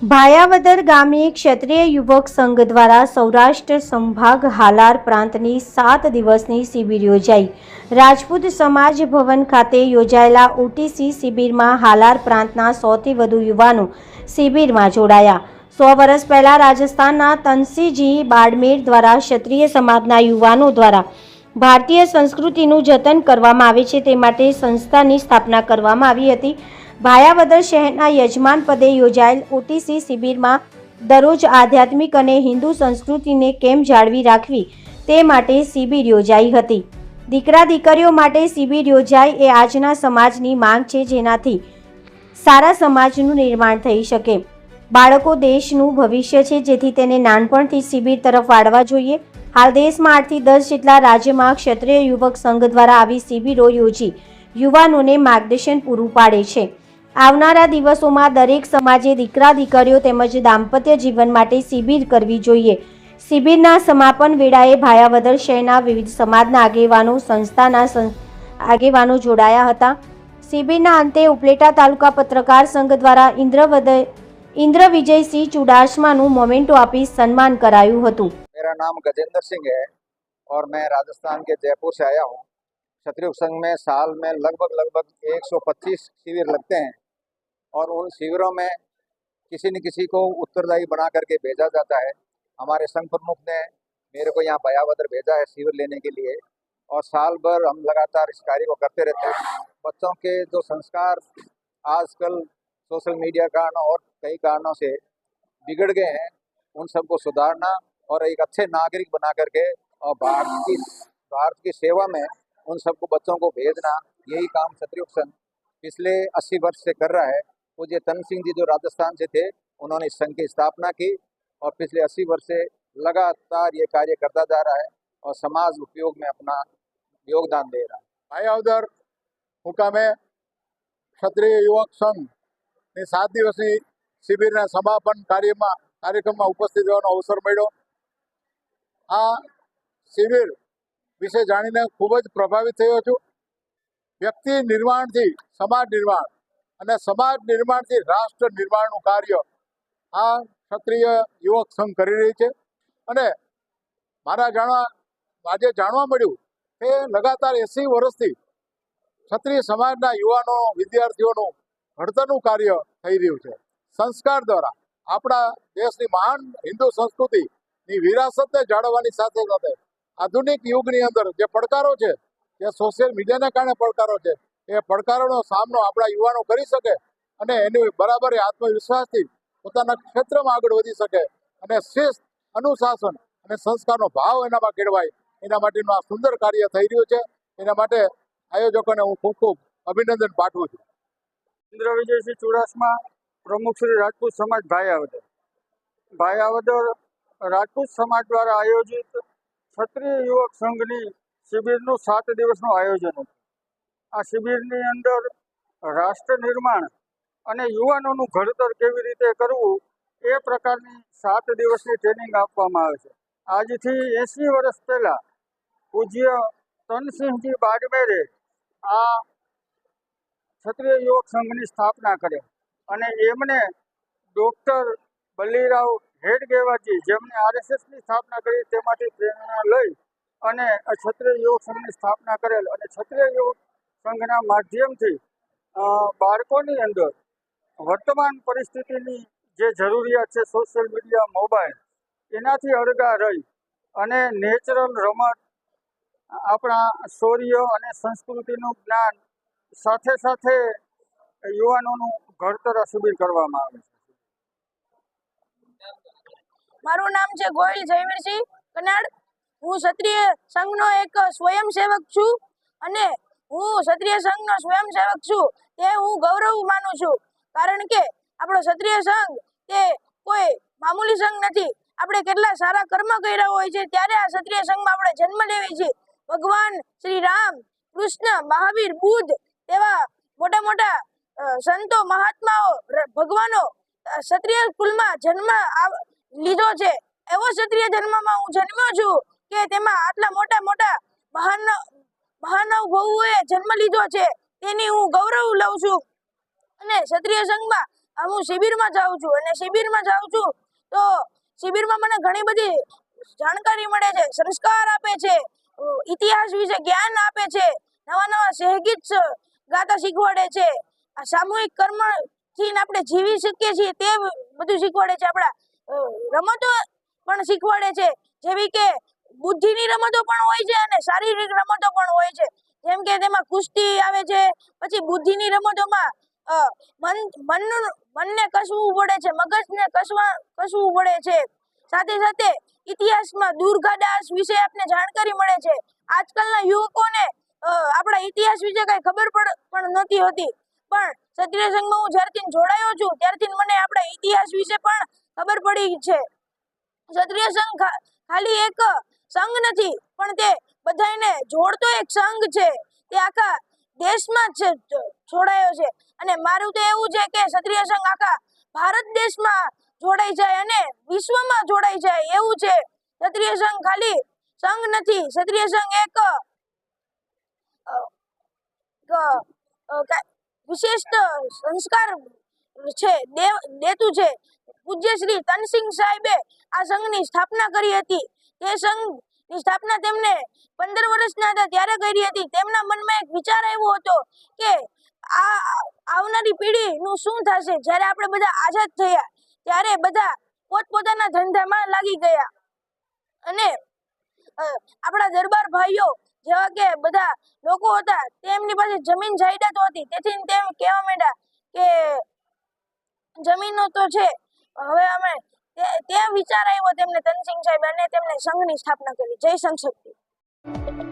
ભાયાવદર ગામે ક્ષત્રિય યુવક સંઘ દ્વારા સૌરાષ્ટ્ર સંભાગ હાલાર પ્રાંતની સાત દિવસની શિબિર યોજાઈ. રાજપૂત સમાજ ભવન ખાતે યોજાયેલા ઓટીસી શિબિરમાં હાલાર પ્રાંતના સૌથી વધુ યુવાનો શિબિરમાં જોડાયા. સો વર્ષ પહેલાં રાજસ્થાનના તનસીજી બાડમેર દ્વારા ક્ષત્રિય સમાજના યુવાનો દ્વારા ભારતીય સંસ્કૃતિનું જતન કરવામાં આવે છે તે માટે સંસ્થાની સ્થાપના કરવામાં આવી હતી. ભાયાવદર શહેરના યજમાન પદે યોજાયેલ ઓટીસી શિબિરમાં દરરોજ આધ્યાત્મિક અને હિન્દુ સંસ્કૃતિને કેમ જાળવી રાખવી તે માટે શિબિર યોજાઈ હતી. દીકરા દીકરીઓ માટે શિબિર યોજાય એ આજના સમાજની માંગ છે જેનાથી સારા સમાજનું નિર્માણ થઈ શકે. બાળકો દેશનું ભવિષ્ય છે જેથી તેને નાનપણથી શિબિર તરફ વાળવા જોઈએ. હાલ દેશમાં આઠથી દસ જેટલા રાજ્યમાં ક્ષત્રિય યુવક સંઘ દ્વારા આવી શિબિરો યોજી યુવાનોને માર્ગદર્શન પૂરું પાડે છે. આવનારા દિવસોમાં દરેક સમાજે દીકરા દીકરીઓ તેમજ દાંપત્ય જીવન માટે શિબિર કરવી જોઈએ શિબિરના સમાપન વેળાએ ભાયાવદર શહેરના વિવિધ સમાજના આગેવાનો સંસ્થાના સં- આગેવાનો જોડાયા હતા શિબિરના અંતે ઉપલેટા તાલુકા પત્રકાર સંઘ દ્વારા ઇન્દ્રવદ ઇન્દ્ર વિજયસિંહ ચુડાસમાનું મોમેન્ટો આપી સન્માન કરાયું હતું मेरा नाम गजेंद्र सिंह है और मैं राजस्थान के जयपुर से आया हूँ क्षत्रिय संघ में साल में लगभग लगभग 125 शिविर लगते हैं और उन शिविरों में किसी न किसी को उत्तरदायी बना करके भेजा जाता है। हमारे संघ प्रमुख ने मेरे को यहाँ बयावदर भेजा है शिविर लेने के लिए और साल भर हम लगातार इस कार्य को करते रहते हैं। बच्चों के जो संस्कार आजकल सोशल मीडिया कारण और कई कारणों से बिगड़ गए हैं, उन सबको सुधारना और एक अच्छे नागरिक बना करके और भारत की भारत की सेवा में उन सबको बच्चों को भेजना, यही काम क्षत्रिय पिछले 80 वर्ष से कर रहा है। पूज्य तन सिंह जी जो राजस्थान से थे उन्होंने इस संघ की स्थापना की और पिछले 80 वर्ष से लगातार ये कार्य करता जा रहा है और समाज उपयोग में अपना योगदान दे रहा है ભાયાવદર મુકામે ક્ષત્રિય યુવક સંઘની સાત દિવસની શિબિરના સમાપન કાર્યમાં કાર્યક્રમમાં ઉપસ્થિત રહેવાનો અવસર મળ્યો આ શિબિર વિશે જાણીને ખૂબ જ પ્રભાવિત થયો છું વ્યક્તિ નિર્માણથી સમાજ નિર્માણ અને સમાજ નિર્માણથી રાષ્ટ્ર નિર્માણનું કાર્ય આ ક્ષત્રિય યુવક સંઘ કરી રહી છે. અને મારા જાણવા, આજે જાણવા મળ્યું કે લગાતાર એસી વર્ષથી ક્ષત્રિય સમાજના યુવાનો, વિદ્યાર્થીઓનું ઘડતરનું કાર્ય થઈ રહ્યું છે. સંસ્કાર દ્વારા આપણા દેશની મહાન હિન્દુ સંસ્કૃતિની વિરાસતને જાળવવાની સાથે સાથે આધુનિક યુગની અંદર જે પડકારો છે, જે સોશિયલ મીડિયાના કારણે પડકારો છે એ પડકારોનો સામનો આપણા યુવાનો કરી શકે અને એની બરાબર આત્મવિશ્વાસથી પોતાના ક્ષેત્રમાં આગળ વધી શકે અને શિસ્ત, અનુશાસન અને સંસ્કારનો ભાવ એનામાં કેળવાય. એના માટેનું આ સુંદર કાર્ય થઈ રહ્યું છે. એના માટે આયોજકોને હું ખૂબ ખૂબ અભિનંદન પાઠવું છું. ઇન્દ્ર વિજયસિંહ ચુડાસમા પ્રમુખ શ્રી રાજપૂત સમાજ ભાયાવદર ભાયાવદર રાજપૂત સમાજ દ્વારા આયોજિત ક્ષત્રિય યુવક સંઘની શિબિરનું સાત દિવસનું આયોજન હતું. આ શિબિરની અંદર રાષ્ટ્ર નિર્માણ અને યુવાનોનું ઘડતર કેવી રીતે કરવું એ પ્રકારની સાત દિવસની ટ્રેનિંગ આપવામાં આવે છે. આજથી એંસી વર્ષ પહેલાં પૂજ્ય તનસિંહજી બાડમેરે આ ક્ષત્રિય યુવક સંઘની સ્થાપના કરી અને એમને ડૉક્ટર બલ્લીરાવ હેડગેવાજી જેમણે આરએસએસની સ્થાપના કરી તેમાંથી પ્રેરણા લઈ અને ક્ષત્રિય યુવક સંઘની સ્થાપના કરેલ અને ક્ષત્રિય યુવક સંઘના માધ્યમથી બાળકોની અંદર વર્તમાન પરિસ્થિતિની જે જરૂરિયાત છે સોશિયલ મીડિયા મોબાઈલ એનાથી અળગા રહી અને નેચરલ રમત, આપણા શૌર્ય અને સંસ્કૃતિનું જ્ઞાન સાથે સાથે યુવાનોનું ઘડતર શિબિર કરવામાં આવે છે. મારું નામ છે ગોહિલ જયવીરસિંહ કનાડ હું ક્ષત્રિય સંઘનો એક સ્વયંસેવક છું અને હું ક્ષત્રિય સંઘનો સ્વયંસેવક છું, તે હું ગૌરવ માનું છું. કારણ કે આપણો ક્ષત્રિય સંઘ તે કોઈ મામૂલી સંઘ નથી. આપણે કેટલા સારા કર્મ કર્યા હોય છે, ત્યારે આ ક્ષત્રિય સંઘમાં આપણે જન્મ લેવી છે. ભગવાન શ્રી રામ, કૃષ્ણ, મહાવીર, બુદ્ધ એવા મોટા મોટા સંતો, મહાત્માઓ ભગવાનો ક્ષત્રિય કુલમાં જન્મ લીધો છે. એવો ક્ષત્રિય જન્મમાં હું જન્મ્યો છું કે તેમાં આટલા મોટા મોટા મહાન મહાનુભાવોએ જન્મ લીધો છે. તેની હું ગૌરવ લઉં છું. અને ક્ષત્રિય સંઘમાં હું શિબિરમાં જાઉં છું. અને શિબિરમાં જાઉં છું તો શિબિરમાં મને ઘણી બધી જાણકારી મળે છે, સંસ્કાર આપે છે, ઇતિહાસ વિશે જ્ઞાન આપે છે, નવા નવા સહગીત ગાતા શીખવાડે છે. આ સામૂહિક કર્મથી આપણે જીવી શકીએ છીએ તે બધું શીખવાડે છે. આપણા રમતો પણ શીખવાડે છે. જેવી કે બુદ્ધિની રમતો પણ હોય છે અને શારીરિક રમતો પણ હોય છે. જેમ કે તેમાં કુસ્તી આવે છે પછી બુદ્ધિની રમતોમાં અ, મન મનનું મનને કસવું પડે છે મગજને કસવા કસવું પડે છે. સાથે સાથે ઇતિહાસમાં દુર્ગાદાસ વિશે આપને જાણકારી મળે છે. આજકાલના યુવકોને આપણા ઇતિહાસ વિશે કઈ ખબર પણ નથી હોતી. પણ ક્ષત્રિય સંઘમાં હું જ્યારથી જોડાયો છું ત્યારથી મને આપણા ઇતિહાસ વિશે પણ ખબર પડી છે. ક્ષત્રિય સંઘ ખાલી એક સંઘ નથી, પણ તે બધાને જોડતો એક સંઘ છે. તે આખા દેશમાં જ જોડાયો છે. અને મારું તો એવું છે કે ક્ષત્રિય સંઘ આખા ભારત દેશમાં જોડાઈ જાય અને વિશ્વમાં જોડાઈ જાય એવું છે. ક્ષત્રિય સંઘ ખાલી સંઘ નથી, ક્ષત્રિય સંઘ એક વિશિષ્ટ સંસ્કાર છે દેતું છે. પૂજ્ય શ્રી તનસિંહ સાહેબે આ સંઘની સ્થાપના કરી હતી. તે સંઘની સ્થાપના તેમને પંદર વર્ષના હતા. ત્યારે કરી હતી. તેમના મનમાં એક વિચાર આવ્યો હતો કે આ આવનારી પેઢીનું શું થશે? જ્યારે આપણે બધા આઝાદ થયા, ત્યારે બધા પોતપોતાના ધંધામાં લાગી ગયા. અને આપણા દરબાર ભાઈઓ જેવા કે બધા લોકો હતા, તેમની પાસે જમીન જાયદાદ હતી. તેથી તેમ કહેવા માંડ્યા કે જમીનો તો છે. હવે અમે તે વિચાર આવ્યો તેમને તનસિંહ સાહેબ અને તેમને સંઘની સ્થાપના કરી. જય સંઘ શક્તિ.